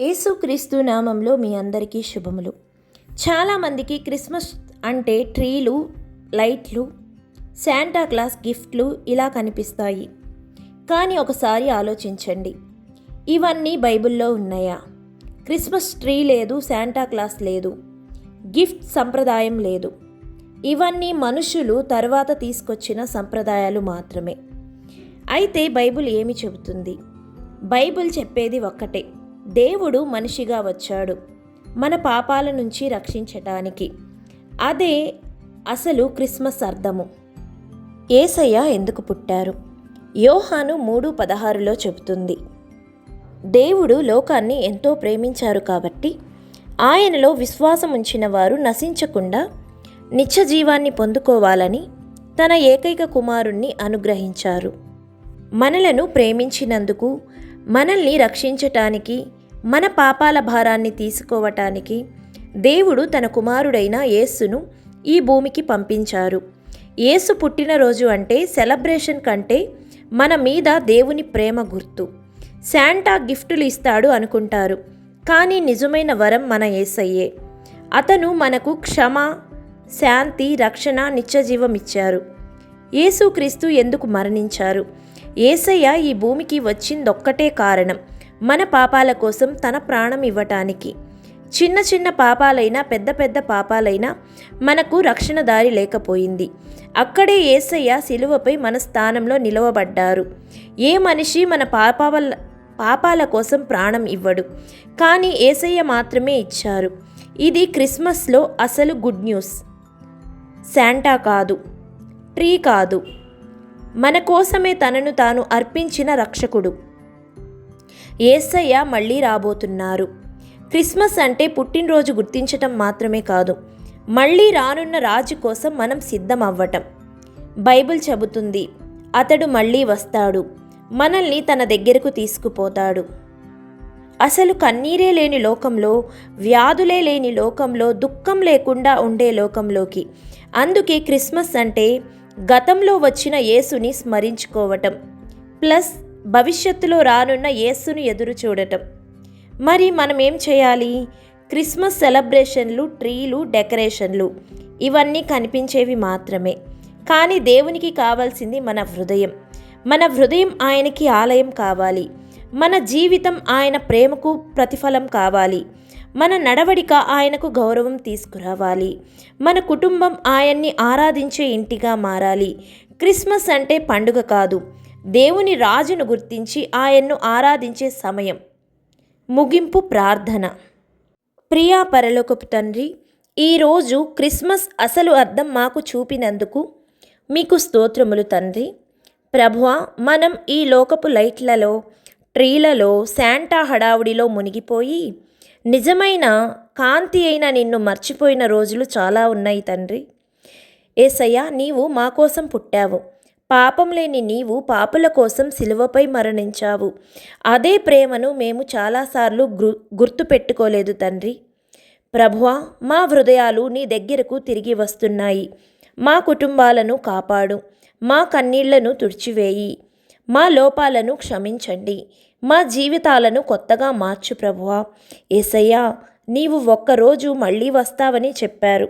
యేసుక్రీస్తు నామంలో మీ అందరికీ శుభములు. చాలామందికి క్రిస్మస్ అంటే ట్రీలు లైట్లు శాంటా క్లాస్ గిఫ్ట్లు ఇలా కనిపిస్తాయి. కానీ ఒకసారి ఆలోచించండి. ఇవన్నీ బైబిల్లో ఉన్నాయా? క్రిస్మస్ ట్రీ లేదు శాంటా క్లాస్ లేదు గిఫ్ట్ సంప్రదాయం లేదు. ఇవన్నీ మనుషులు తర్వాత తీసుకొచ్చిన సంప్రదాయాలు మాత్రమే. అయితే బైబిల్ ఏమి చెబుతుంది? బైబిల్ చెప్పేది ఒక్కటే. దేవుడు మనిషిగా వచ్చాడు మన పాపాల నుంచి రక్షించటానికి. అదే అసలు క్రిస్మస్ అర్థము. ఏసయ్య ఎందుకు పుట్టారు? యోహాను మూడు పదహారులో చెబుతుంది. దేవుడు లోకాన్ని ఎంతో ప్రేమించారు కాబట్టి ఆయనలో విశ్వాసం ఉంచిన వారు నశించకుండా నిత్య జీవాన్ని పొందుకోవాలని తన ఏకైక కుమారుణ్ణి అనుగ్రహించారు. మనలను ప్రేమించినందుకు మనల్ని రక్షించటానికి మన పాపాల భారాన్ని తీసుకోవటానికి దేవుడు తన కుమారుడైన యేస్సును ఈ భూమికి పంపించారు. యేసు పుట్టినరోజు అంటే సెలబ్రేషన్ కంటే మన మీద దేవుని ప్రేమ గుర్తు. శాంటా గిఫ్టులు ఇస్తాడు అనుకుంటారు కానీ నిజమైన వరం మన ఏసయ్యే. అతను మనకు క్షమ శాంతి రక్షణ నిత్యజీవం ఇచ్చారు. యేసుక్రీస్తు ఎందుకు మరణించారు? ఏసయ్య ఈ భూమికి వచ్చిందొక్కటే కారణం. మన పాపాల కోసం తన ప్రాణం ఇవ్వటానికి. చిన్న చిన్న పాపాలైనా పెద్ద పెద్ద పాపాలైనా మనకు రక్షణ దారి లేకపోయింది. అక్కడే ఏసయ్య శిలువపై మన స్థానంలో నిలవబడ్డారు. ఏ మనిషి మన పాపాల పాపాల కోసం ప్రాణం ఇవ్వడు. కానీ ఏసయ్య మాత్రమే ఇచ్చారు. ఇది క్రిస్మస్లో అసలు గుడ్ న్యూస్. శాంటా కాదు. ట్రీ కాదు. మన కోసమే తనను తాను అర్పించిన రక్షకుడు. ఏసయ్య మళ్ళీ రాబోతున్నారు. క్రిస్మస్ అంటే పుట్టినరోజు గుర్తించటం మాత్రమే కాదు మళ్ళీ రానున్న రాజు కోసం మనం సిద్ధం అవ్వటం బైబిల్ చెబుతుంది అతడు మళ్ళీ వస్తాడు మనల్ని తన దగ్గరకు తీసుకుపోతాడు. అసలు కన్నీరే లేని లోకంలో వ్యాధులే లేని లోకంలో దుఃఖం లేకుండా ఉండే లోకంలోకి అందుకే క్రిస్మస్ అంటే గతంలో వచ్చిన యేసుని స్మరించుకోవటం ప్లస్ భవిష్యత్తులో రానున్న యేసును ఎదురు చూడటం. మరి మనం ఏం చేయాలి? క్రిస్మస్ సెలబ్రేషన్లు ట్రీలు డెకరేషన్లు ఇవన్నీ కనిపించేవి మాత్రమే. కానీ దేవునికి కావాల్సింది మన హృదయం. మన హృదయం ఆయనకి ఆలయం కావాలి. మన జీవితం ఆయన ప్రేమకు ప్రతిఫలం కావాలి. మన నడవడిక ఆయనకు గౌరవం తీసుకురావాలి. మన కుటుంబం ఆయన్ని ఆరాధించే ఇంటిగా మారాలి. క్రిస్మస్ అంటే పండుగ కాదు. దేవుని రాజును గుర్తించి ఆయన్ను ఆరాధించే సమయం. ముగింపు ప్రార్థన. ప్రియా పరలోకపు తండ్రి ఈరోజు క్రిస్మస్ అసలు అర్థం మాకు చూపినందుకు మీకు స్తోత్రములు తండ్రి. ప్రభువ మనం ఈ లోకపు లైట్లలో ట్రీలలో శాంటా హడావుడిలో మునిగిపోయి నిజమైన కాంతి అయిన నిన్ను మర్చిపోయిన రోజులు చాలా ఉన్నాయి తండ్రి. ఏసయ్యా నీవు మా కోసం పుట్టావు. పాపం లేని నీవు పాపుల కోసం సిలువపై మరణించావు. అదే ప్రేమను మేము చాలాసార్లు గుర్తు గుర్తుపెట్టుకోలేదు తండ్రి. ప్రభువా మా హృదయాలు నీ దగ్గరకు తిరిగి వస్తున్నాయి. మా కుటుంబాలను కాపాడు. మా కన్నీళ్ళను తుడిచివేయి. మా లోపాలను క్షమించండి. మా జీవితాలను కొత్తగా మార్చు ప్రభువా. ఏసయ్యా నీవు ఒక్కరోజు మళ్ళీ వస్తావని చెప్పారు.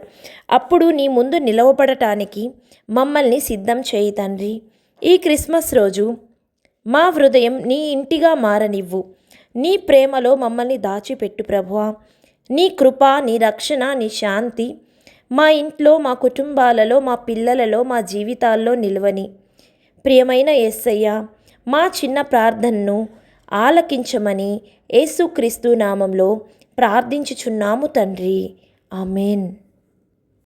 అప్పుడు నీ ముందు నిలవబడటానికి మమ్మల్ని సిద్ధం చేయి తండ్రి. ఈ క్రిస్మస్ రోజు మా హృదయం నీ ఇంటిగా మారనివ్వు. నీ ప్రేమలో మమ్మల్ని దాచిపెట్టు ప్రభువా. నీ కృప నీ రక్షణ నీ శాంతి మా ఇంట్లో మా కుటుంబాలలో మా పిల్లలలో మా జీవితాల్లో నిలవని. ప్రియమైన యేసయ్య మా చిన్న ప్రార్థనను ఆలకించమని యేసుక్రీస్తు నామంలో ప్రార్థించుచున్నాము తండ్రి. ఆమెన్.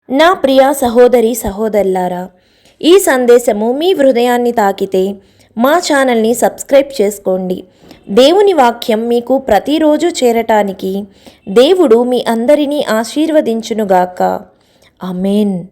నా ప్రియ సహోదరి సహోదరులారా ఈ సందేశము మీ హృదయాన్ని తాకితే మా ఛానల్ని సబ్స్క్రైబ్ చేసుకోండి. దేవుని వాక్యం మీకు ప్రతిరోజు చేరటానికి దేవుడు మీ అందరినీ ఆశీర్వదించునుగాక. అమేన్